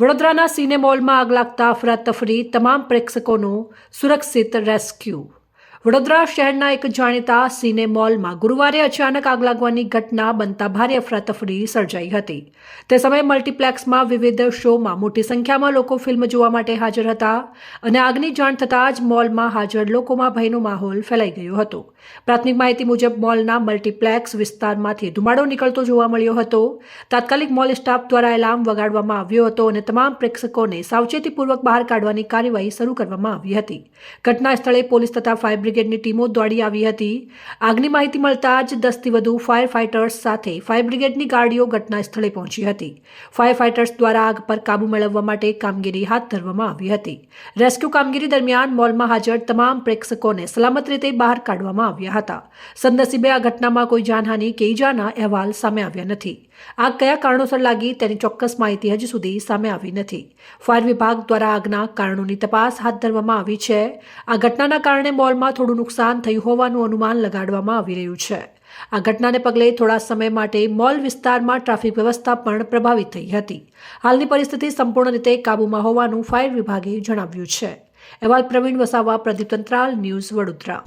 વડોદરાના સિનેમોલમાં આગ લાગતા અફરાતફરી તમામ પ્રેક્ષકોનું સુરક્ષિત રેસ્ક્યુ. વડોદરા શહેરના એક જાણીતા સિનેમોલમાં ગુરુવારે અચાનક આગ લાગવાની ઘટના બનતા ભારે અફરાતફરી સર્જાઈ હતી. તે સમયે મલ્ટીપ્લેક્સમાં વિવિધ શોમાં મોટી સંખ્યામાં લોકો ફિલ્મ જોવા માટે હાજર હતા અને આગની જાણ થતાં જ મોલમાં હાજર લોકોમાં ભયનો માહોલ ફેલાઈ ગયો હતો. પ્રાથમિક માહિતી મુજબ મોલના મલ્ટીપ્લેક્સ વિસ્તારમાંથી ધુમાડો નીકળતો જોવા મળ્યો હતો. તાત્કાલિક મોલ સ્ટાફ દ્વારા એલાર્મ વગાડવામાં આવ્યો હતો અને તમામ પ્રેક્ષકોને સાવચેતીપૂર્વક બહાર કાઢવાની કાર્યવાહી શરૂ કરવામાં આવી હતી. ઘટના સ્થળે પોલીસ તથા ફાયર બ્રિગેડની ટીમો દોડી આવી હતી. આગની માહિતી મળતા જ દસથી વધુ ફાયર ફાઇટર્સ સાથે ફાયર બ્રિગેડની ગાડીઓ ઘટના સ્થળે પહોંચી હતી. ફાયર ફાઇટર્સ દ્વારા આગ પર કાબુ મેળવવા માટે કામગીરી હાથ ધરવામાં આવી હતી. રેસ્ક્યુ કામગીરી દરમિયાન મોલમાં હાજર તમામ પ્રેક્ષકોને સલામત રીતે બહાર કાઢવામાં આવ્યા હતા. સદનસીબે આ ઘટનામાં કોઈ જાનહાનિ કે ઈજાના અહેવાલ સામે આવ્યા નથી. આગ કયા કારણોસર લાગી તેની ચોક્કસ માહિતી હજી સુધી સામે આવી નથી. ફાયર વિભાગ દ્વારા આગના કારણોની તપાસ હાથ ધરવામાં આવી છે. આ ઘટનાના કારણે મોલમાં થોડું નુકસાન થયું હોવાનું અનુમાન લગાડવામાં આવી રહ્યું છે. આ ઘટનાને પગલે થોડા સમય માટે મોલ વિસ્તારમાં ટ્રાફિક વ્યવસ્થા પણ પ્રભાવિત થઈ હતી. હાલની પરિસ્થિતિ સંપૂર્ણ રીતે કાબૂમાં હોવાનું ફાયર વિભાગે જણાવ્યું છે. અહેવાલ પ્રવીણ વસાવા, પ્રદીપ તંત્રાલ, ન્યૂઝ વડોદરા.